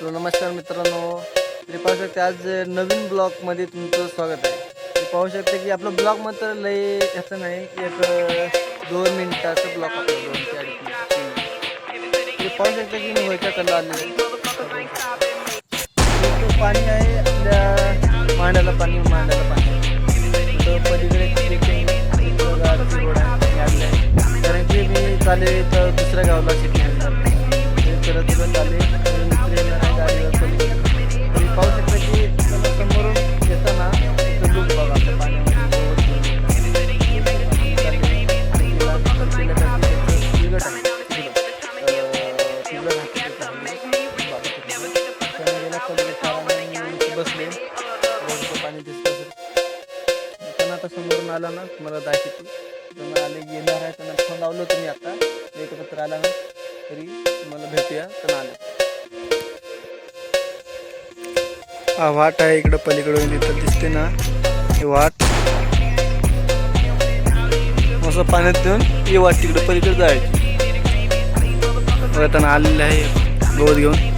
तर नमस्कार मित्रांनो. तुम्ही पाहू शकते आज नवीन ब्लॉगमध्ये तुमचं स्वागत आहे. तुम्ही पाहू शकते की आपलं ब्लॉग मात्र लय ह्याचं नाही एक दोन मिनिटाचं ब्लॉग आपलं दोन ते अडीच मिनिट. तुम्ही पाहू शकता की मी व्हायच्या कल्ला आलेलं पाणी आहे आपल्या मांड्याला पाणी मांड्याला पाणी. पलीकडे रोड आहे. कारण की मी चाले तर दुसऱ्या गावाला शिकले ते करत आले बसले रोडचं पाणी दिसत असेल. त्यांना आता समोरून आला ना मला दाखवतो त्यांना आले येणार आहे त्यांना फोन लावलो तुम्ही आता एकत्र आला ना तरी तुम्हाला भेटूया तर आलं हा वाट आहे इकडं पलीकडून इथं दिसते ना ही वाट असं पाण्यात देऊन ही वाट तिकडं पलीकडे जायची रतन आलेले आलेलं आहे. गवत घेऊन.